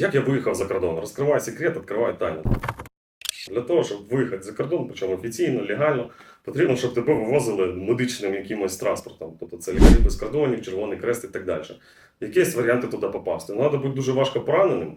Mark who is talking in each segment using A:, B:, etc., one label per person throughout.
A: Як я виїхав за кордон? Розкриваю секрет, відкриваю тайну. Для того, щоб виїхати за кордон, причому офіційно, легально, потрібно, щоб тебе вивозили медичним якимось транспортом. Тобто це лікарі без кордонів, Червоний Крест і так далі. Якісь варіанти туди попасти. Треба бути дуже важко пораненим.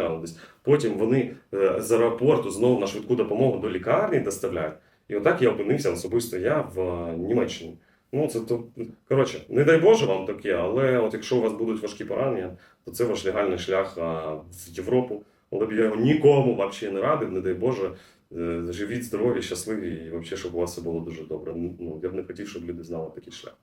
A: глянути. десь. Потім вони е, з аеропорту знову на швидку допомогу до лікарні доставляють. І отак я опинився особисто я в е, Німеччині. Ну, це то коротше, не дай Боже вам таке, але от якщо у вас будуть важкі поранення, то це ваш легальний шлях а, в Європу. Але б я його нікому взагалі не радив, не дай Боже. Е, Живіть здорові, щасливі і взагалі, щоб у вас все було дуже добре. Ну, я б не хотів, щоб люди знали такий шлях.